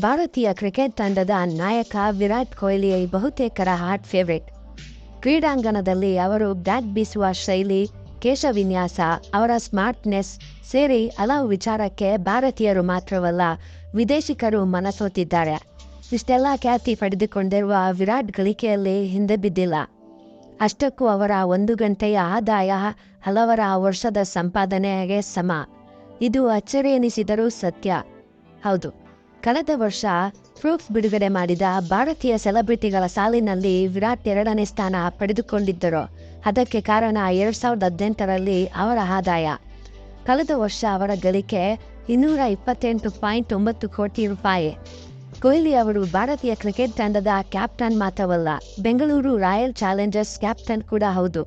ಭಾರತೀಯ ಕ್ರಿಕೆಟ್ ತಂಡದ ನಾಯಕ ವಿರಾಟ್ ಕೊಹ್ಲಿ ಬಹುತೇಕರ ಹಾಟ್ ಫೇವರಿಟ್. ಕ್ರೀಡಾಂಗಣದಲ್ಲಿ ಅವರು ಬ್ಯಾಟ್ ಬೀಸುವ ಶೈಲಿ, ಕೇಶವಿನ್ಯಾಸ, ಅವರ ಸ್ಮಾರ್ಟ್ನೆಸ್ ಸೇರಿ ಹಲವು ವಿಚಾರಕ್ಕೆ ಭಾರತೀಯರು ಮಾತ್ರವಲ್ಲ, ವಿದೇಶಿಕರು ಮನಸೋತಿದ್ದಾರೆ. ಇಷ್ಟೆಲ್ಲ ಖ್ಯಾತಿ ಪಡೆದುಕೊಂಡಿರುವ ವಿರಾಟ್ ಗಳಿಕೆಯಲ್ಲಿ ಹಿಂದೆ ಬಿದ್ದಿಲ್ಲ. ಅಷ್ಟಕ್ಕೂ ಅವರ ಒಂದು ಗಂಟೆಯ ಆದಾಯ ಹಲವರ ವರ್ಷದ ಸಂಪಾದನೆಗೆ ಸಮ. ಇದು ಅಚ್ಚರಿ ಎನಿಸಿದರೂ ಸತ್ಯ. ಹೌದು. ಕಳೆದ ವರ್ಷ ಪ್ರೂಫ್ ಬಿಡುಗಡೆ ಮಾಡಿದ ಭಾರತೀಯ ಸೆಲೆಬ್ರಿಟಿಗಳ ಸಾಲಿನಲ್ಲಿ ವಿರಾಟ್ ಎರಡನೇ ಸ್ಥಾನ ಪಡೆದುಕೊಂಡಿದ್ದರು. ಅದಕ್ಕೆ ಕಾರಣ ಎರಡ್ ಸಾವಿರದ ಹದಿನೆಂಟರಲ್ಲಿ ಅವರ ಆದಾಯ. ಕಳೆದ ವರ್ಷ ಅವರ ಗಳಿಕೆ ಇನ್ನೂರ ಇಪ್ಪತ್ತೆಂಟು ಪಾಯಿಂಟ್ ಒಂಬತ್ತು ಕೋಟಿ ರೂಪಾಯಿ. ಕೊಹ್ಲಿ ಅವರು ಭಾರತೀಯ ಕ್ರಿಕೆಟ್ ತಂಡದ ಕ್ಯಾಪ್ಟನ್ ಮಾತ್ರವಲ್ಲ, ಬೆಂಗಳೂರು ರಾಯಲ್ ಚಾಲೆಂಜರ್ಸ್ ಕ್ಯಾಪ್ಟನ್ ಕೂಡ ಹೌದು.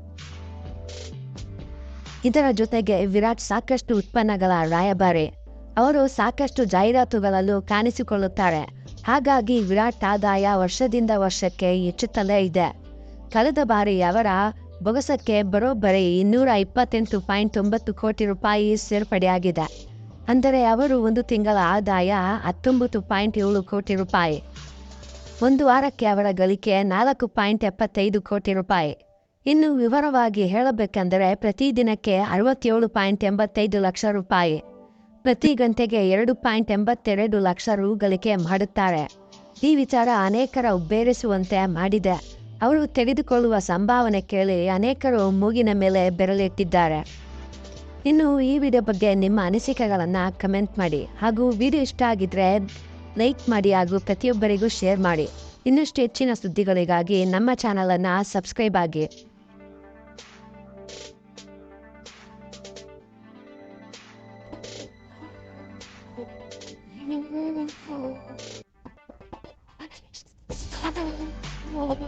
ಇದರ ಜೊತೆಗೆ ವಿರಾಟ್ ಸಾಕಷ್ಟು ಉತ್ಪನ್ನಗಳ ರಾಯಭಾರಿ. ಅವರು ಸಾಕಷ್ಟು ಜಾಹೀರಾತುಗಳಲ್ಲೂ ಕಾಣಿಸಿಕೊಳ್ಳುತ್ತಾರೆ. ಹಾಗಾಗಿ ವಿರಾಟ್ ಆದಾಯ ವರ್ಷದಿಂದ ವರ್ಷಕ್ಕೆ ಹೆಚ್ಚುತ್ತಲೇ ಇದೆ. ಕಳೆದ ಬಾರಿ ಅವರ ಬೊಗಸಕ್ಕೆ ಬರೋಬ್ಬರಿ ಇನ್ನೂರ ಇಪ್ಪತ್ತೆಂಟು ಪಾಯಿಂಟ್ ಒಂಬತ್ತು ಕೋಟಿ ರೂಪಾಯಿ ಸೇರ್ಪಡೆಯಾಗಿದೆ. ಅಂದರೆ ಅವರು ಒಂದು ತಿಂಗಳ ಆದಾಯ ಹತ್ತೊಂಬತ್ತು ಪಾಯಿಂಟ್ ಏಳು ಕೋಟಿ ರೂಪಾಯಿ. ಒಂದು ವಾರಕ್ಕೆ ಅವರ ಗಳಿಕೆ ನಾಲ್ಕು ಪಾಯಿಂಟ್ ಎಪ್ಪತ್ತೈದು ಕೋಟಿ ರೂಪಾಯಿ. ಇನ್ನು ವಿವರವಾಗಿ ಹೇಳಬೇಕೆಂದರೆ ಪ್ರತಿದಿನಕ್ಕೆ ಅರವತ್ತೇಳು ಪಾಯಿಂಟ್ ಎಂಬತ್ತೈದು ಲಕ್ಷ ರೂಪಾಯಿ. ಪ್ರತಿ ಗಂಟೆಗೆ ಎರಡು ಪಾಯಿಂಟ್ ಎಂಬತ್ತೆರಡು ಲಕ್ಷ ರು ಗಳಿಕೆ ಮಾಡುತ್ತಾರೆ. ಈ ವಿಚಾರ ಅನೇಕರ ಉಬ್ಬೇರಿಸುವಂತೆ ಮಾಡಿದೆ. ಅವರು ತೆಗೆದುಕೊಳ್ಳುವ ಸಂಭಾವನೆ ಕೇಳಿ ಅನೇಕರು ಮೂಗಿನ ಮೇಲೆ ಬೆರಳಿಟ್ಟಿದ್ದಾರೆ. ಇನ್ನು ಈ ವಿಡಿಯೋ ಬಗ್ಗೆ ನಿಮ್ಮ ಅನಿಸಿಕೆಗಳನ್ನು ಕಮೆಂಟ್ ಮಾಡಿ. ಹಾಗೂ ವಿಡಿಯೋ ಇಷ್ಟ ಆಗಿದ್ರೆ ಲೈಕ್ ಮಾಡಿ ಹಾಗೂ ಪ್ರತಿಯೊಬ್ಬರಿಗೂ ಶೇರ್ ಮಾಡಿ. ಇನ್ನಷ್ಟು ಹೆಚ್ಚಿನ ಸುದ್ದಿಗಳಿಗಾಗಿ ನಮ್ಮ ಚಾನಲನ್ನು ಸಬ್ಸ್ಕ್ರೈಬ್ ಆಗಿ. 嗯我不